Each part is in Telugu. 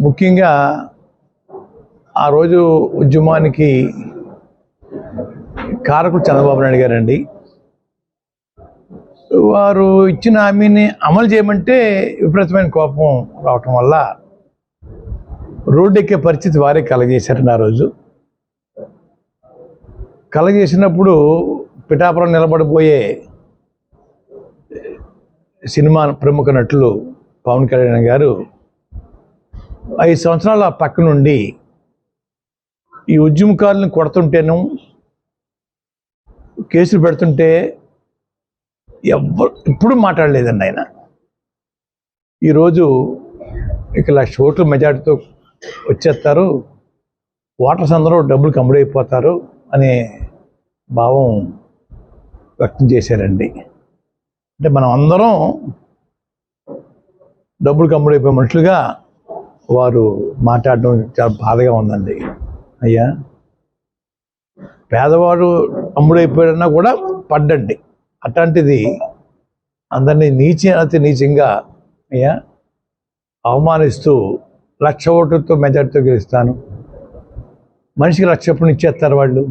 ముఖ్యంగా ఆ రోజు ఉద్యమానికి కారకుడు చంద్రబాబు నాయుడు గారండి. వారు ఇచ్చిన హామీని అమలు చేయమంటే విపరీతమైన కోపం రావటం వల్ల రోడ్డు ఎక్కే పరిస్థితి వారే కలగజేశారండి ఆ రోజు. కలగజేసినప్పుడు పిఠాపురం నిలబడిపోయే సినిమా ప్రముఖ నటులు పవన్ కళ్యాణ్ గారు ఐదు సంవత్సరాల పక్క నుండి ఈ ఉద్యమకారులను కొడుతుంటేను కేసులు పెడుతుంటే ఎవ్వరు ఇప్పుడు మాట్లాడలేదండి ఆయన. ఈరోజు ఇక లక్ష ఓట్ల మెజార్టీతో వచ్చేస్తారు. ఓటర్స్ అందరూ డబ్బులు కమ్ముడైపోతారు అనే భావం వ్యక్తం చేశారండి. అంటే మనం అందరం డబ్బులు కమ్ముడైపోయే మనుషులుగా వారు మాట్లాడడం చాలా బాధగా ఉందండి. అయ్యా? పేదవాడు అమ్ముడైపోయాడన్నా కూడా పడ్డండి. అట్లాంటిది అందరినీ నీచ అతి నీచంగా అయ్యా అవమానిస్తూ లక్ష ఓటుతో మెజార్టీతో గెలుస్తాను. మనిషికి లక్ష ఎప్పుడు ఇచ్చేస్తారు వాళ్ళు?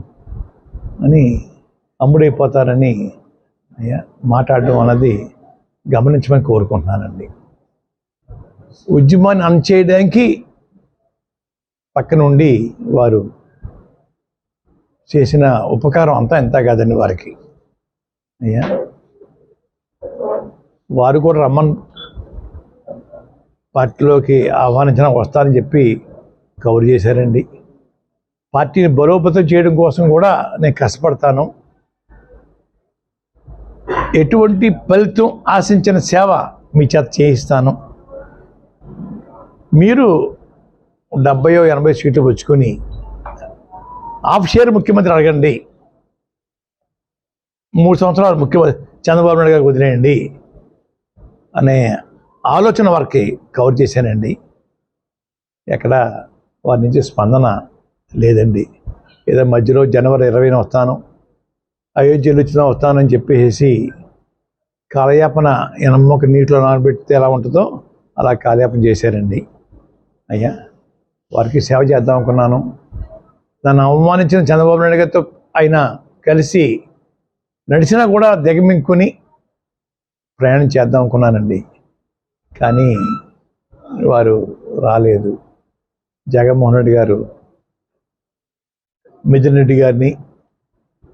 అని అమ్ముడైపోతారని అయ్యా మాట్లాడడం అన్నది గమనించమని కోరుకుంటున్నానండి. ఉద్యమాన్ని అణచేయడానికి పక్కనుండి వారు చేసిన ఉపకారం అంతా ఎంత కాదండి వారికి. అయ్యా? వారు కూడా రమ్మన్ పార్టీలోకి ఆహ్వానించిన వస్తారని చెప్పి కవర్ చేశారండి. పార్టీని బలోపేతం చేయడం కోసం కూడా నేను కష్టపడతాను. ఎటువంటి ఫలితం ఆశించిన సేవ మీ చేత చేయిస్తాను. మీరు డెబ్బయో ఎనభై సీట్లు పుచ్చుకొని ఆఫ్షేర్ ముఖ్యమంత్రి అడగండి. మూడు సంవత్సరాలు ముఖ్యమంత్రి చంద్రబాబు నాయుడు గారికి వదిలేయండి అనే ఆలోచన వారికి కవర్ చేశానండి. ఎక్కడ వారి నుంచి స్పందన లేదండి. ఏదో మధ్యలో జనవరి ఇరవైన వస్తాను అయోధ్యలో వచ్చిన వస్తానని చెప్పేసి కాలయాపన ఎనమ్మక నీటిలో నానబెడితే ఎలా ఉంటుందో అలా కాలయాపన చేశారండి. అయ్యా వారికి సేవ చేద్దాం అనుకున్నాను. నన్ను అవమానించిన చంద్రబాబు నాయుడు గారితో ఆయన కలిసి నడిచినా కూడా దిగమింకుని ప్రయాణం చేద్దాం అనుకున్నానండి. కానీ వారు రాలేదు. జగన్మోహన్ రెడ్డి గారు మిథున్ రెడ్డి గారిని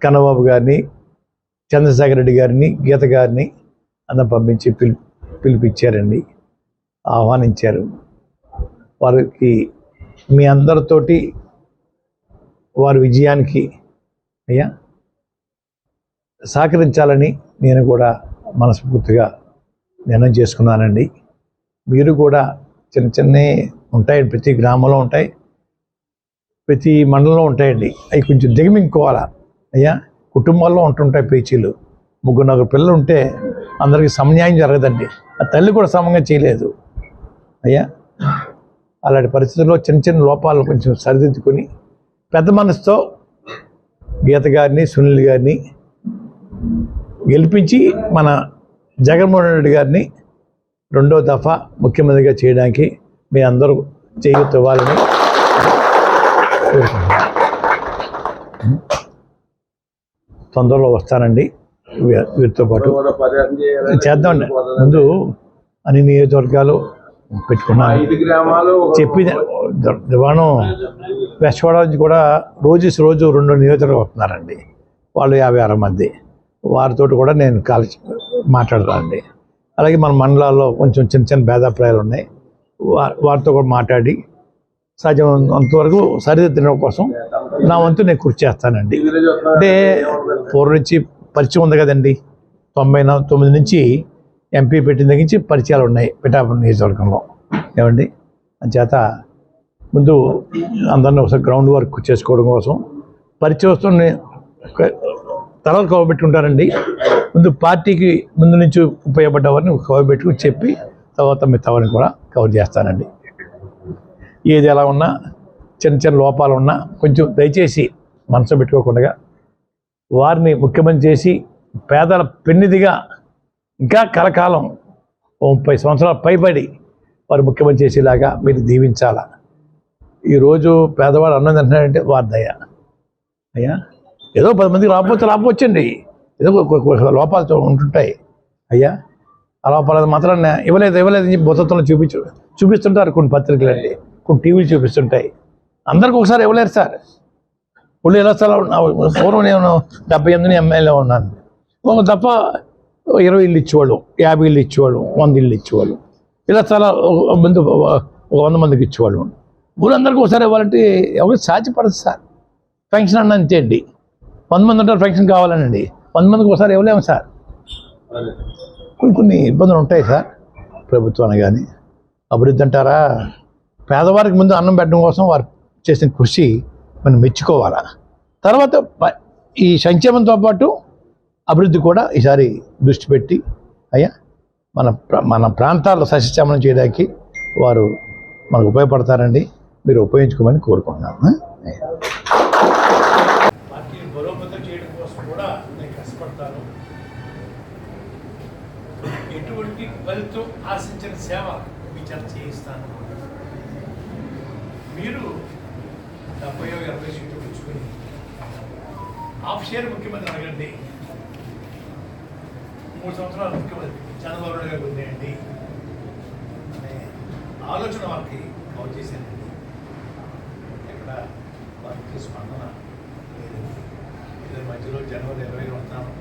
కన్నబాబు గారిని చంద్రశేఖర్ రెడ్డి గారిని గీత గారిని అన్న పంపించి పిలు పిలిపించారండి. ఆహ్వానించారు. వారికి మీ అందరితోటి వారి విజయానికి అయ్యా సహకరించాలని నేను కూడా మనస్ఫూర్తిగా నిర్ణయం చేసుకున్నానండి. మీరు కూడా చిన్న చిన్నవి ఉంటాయి ప్రతి గ్రామంలో ఉంటాయి ప్రతి మండలంలో ఉంటాయండి. అవి కొంచెం దిగమింగుకోవాలా? అయ్యా కుటుంబాల్లో ఉంటుంటాయి పేచీలు. ముగ్గురు నలుగురు పిల్లలు ఉంటే అందరికీ సమన్యాయం జరగదండి. ఆ తల్లి కూడా సమంగా చేయలేదు. అయ్యా అలాంటి పరిస్థితుల్లో చిన్న చిన్న లోపాలు కొంచెం సరిదిద్దుకొని పెద్ద మనసుతో గీత గారిని సునీల్ గారిని గెలిపించి మన జగన్మోహన్ రెడ్డి గారిని రెండో దఫా ముఖ్యమంత్రిగా చేయడానికి మీ అందరూ చేయూత ఇవ్వాలని కోరుకుంటున్నాను. తొందరలో వస్తానండి వీరితో పాటు చేద్దామండి ముందు అన్ని నియోజకవర్గాలు పెట్టుకున్నాను. ఐదు గ్రామాలు ఒక- చెప్పి దివాణం వెస్ట్ నుంచి కూడా రోజు రోజు రెండు నియోజకవర్గాలు వస్తున్నారండి. వాళ్ళు యాభై అరవై మంది. వారితో కూడా నేను కలిసి మాట్లాడతానండి. అలాగే మన మండలాల్లో కొంచెం చిన్న చిన్న భేదాభిప్రాయాలు ఉన్నాయి. వారితో కూడా మాట్లాడి సాధ్యం అంతవరకు సరిదిద్దడం కోసం నా వంతు నేను కృషి చేస్తానండి. అంటే పూర్వం నుంచి పరిచయం ఉంది కదండి. తొంభై తొమ్మిది నుంచి ఎంపీ పెట్టిన దగ్గర నుంచి పరిచయాలు ఉన్నాయి పిఠాపురం నియోజకవర్గంలో. ఏమండి? అంచేత ముందు అందరిని ఒకసారి గ్రౌండ్ వర్క్ చేసుకోవడం కోసం పరిచయస్తుని తలలు కవబెట్టుకుంటారండి ముందు పార్టీకి ముందు నుంచి ఉపయోగపడ్డవారిని కవబెట్టుకుని చెప్పి తర్వాత మిగతావారిని కూడా కవర్ చేస్తానండి. ఏది ఎలా ఉన్నా చిన్న చిన్న లోపాలు ఉన్నా కొంచెం దయచేసి మనసు పెట్టుకోకుండా వారిని ముఖ్యమంత్రి చేసి పేదల పెన్నిదిగా ఇంకా కలకాలం ఓ ముప్పై సంవత్సరాల పైబడి వారు ముఖ్యమంత్రి చేసేలాగా మీరు దీవించాలా? ఈరోజు పేదవాడు అన్నం తింటున్నాడంటే వారి దయ. అయ్యా ఏదో పది మందికి రాకపోతే రాకపోవచ్చండి ఏదో లోపాలు ఉంటుంటాయి. అయ్యా ఆ లోపాలు మాత్రం ఇవ్వలేదు ఇవ్వలేదు అని చెప్పి భూతత్వంలో చూపించు చూపిస్తుంటారు కొన్ని పత్రికలు అండి. కొన్ని టీవీలు చూపిస్తుంటాయి. అందరికి ఒకసారి ఇవ్వలేరు సార్. ఇప్పుడు ఎలా స్థలం పూర్వం నేను డెబ్బై ఎనిమిది ఎమ్మెల్యే ఉన్నాను. తప్ప ఇరవై ఇల్లు ఇచ్చేవాళ్ళు యాభై ఇల్లు ఇచ్చేవాళ్ళు వంద ఇల్లు ఇచ్చేవాళ్ళు. ఇలా చాలా మంది ఒక వంద మందికి ఇచ్చేవాళ్ళు. ఊరందరికీ ఒకసారి ఇవ్వాలంటే ఎవరికి సాధ్యపడదు సార్. ఫంక్షన్ అన్న అంతే అండి. వంద మంది ఉంటారు ఫంక్షన్ కావాలనండి. వంద మందికి ఒకసారి ఇవ్వలేము సార్. కొన్ని కొన్ని ఇబ్బందులు ఉంటాయి సార్ ప్రభుత్వాన్ని కానీ. అభివృద్ధి అంటారా? పేదవారికి ముందు అన్నం పెట్టడం కోసం వారు చేసిన కృషి మనం మెచ్చుకోవాలా? తర్వాత ప- ఈ సంక్షేమంతో పాటు అభివృద్ధి కూడా ఈసారి దృష్టి పెట్టి అయ్యా మన మన ప్రాంతాల్లో సస్యశ్యామలం చేయడానికి వారు మనకు ఉపయోగపడతారండి. మీరు ఉపయోగించుకోమని కోరుకుంటున్నాను. ఎటువంటి ఫలితం ఆశించిన సేవ మీ చేత చేయిస్తాను. మీరు డెబ్బై ఎనభై సీట్లు తెచ్చుకొని షేర్ ముఖ్యమంత్రి అడగండి మూడు సంవత్సరాలు ముఖ్యమంత్రి చంద్రబాబు నాయుడు గారు ఉన్నాయండి అనే ఆలోచన వారికి కవర్ చేశానండి. ఎక్కడ వారికి స్పందన లేదండి ఇద్దరు మధ్యలో జనవరి ఇరవై వస్తాను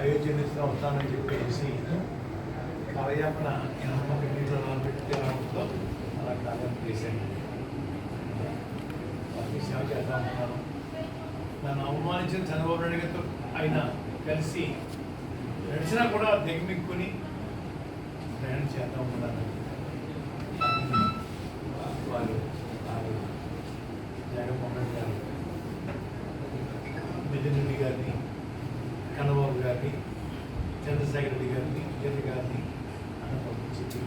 అయోధ్య నుంచి వస్తానని చెప్పేసి కాలయాపన ఎనభై మీటర్ల నానబెట్టి రావడంతో అలా కార్యం చేశాను. వారికి సేవ చేద్దామన్నాను నన్ను అవమానించిన చంద్రబాబు నాయుడు గారితో ఆయన కలిసి నడిచినా కూడా దిగమిక్కుని ప్రయాణం చేద్దాం ఉండాలి వారు వారు జగన్మోహన్ గారు. మిథున్ గారిని కన్నబాబు గారిని చంద్రశేఖర్ రెడ్డి గారిని గీత గారిని అన్న పంపించి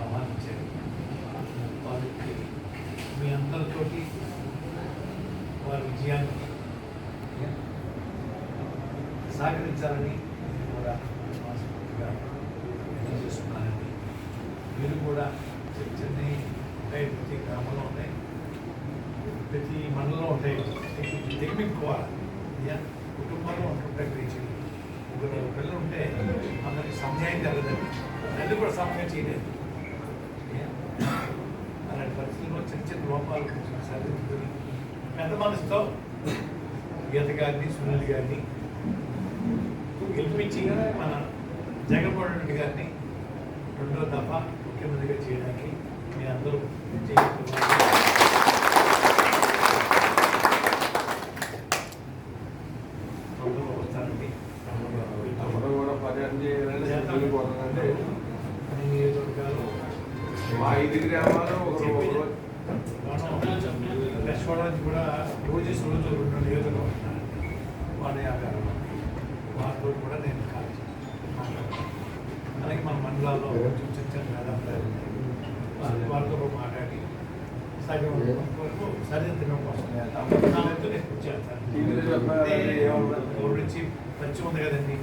ఆహ్వానించారు. వారికి మీ అందరితోటి వారి విజయాన్ని సహకరించాలని కూడా మనస్ఫూర్తిగా తెలియజేస్తున్నానండి. మీరు కూడా చిన్న చిన్న ఉంటాయి ప్రతి గ్రామంలో ఉంటాయి. ప్రతి మండలంలో ఉంటాయి. తెగిమిక్కుకోవాలి కుటుంబంలో ఉంటుంటాయి పేచీలు ముగ్గురు పిల్లలు ఉంటే అందరికి సమన్యాయం జరగదండి. తల్లి కూడా సమన్యాయం చేయలేదు. అలాంటి పరిస్థితుల్లో చిన్న చిన్న లోపాలు కొంచెం సరిదిద్దుకొని పెద్ద మనసుతో గీత గారిని సునీల్ గారిని గెలిపించి మన జగన్మోహన్ రెడ్డి గారిని రెండో దఫా ముఖ్యమంత్రిగా చేయడానికి మీ అందరూ తమరు కూడా పర్యటన అన్ని నియోజకవర్గాలు మా ఐదు గ్రామాలు కూడా రోజు రెండు నియోజకవర్గాలు వాళ్ళ వారితో కూడా నేను కాల్ చేస్తాను అలాగే మన మండలాల్లో. వాళ్ళ- వాళ్ళతో కూడా మాట్లాడి సగం వరకు సరిదిద్దడం కోసం నా వంతు నేను ఏమన్నా? ఊరు నుంచి మంచి ఉంది కదండి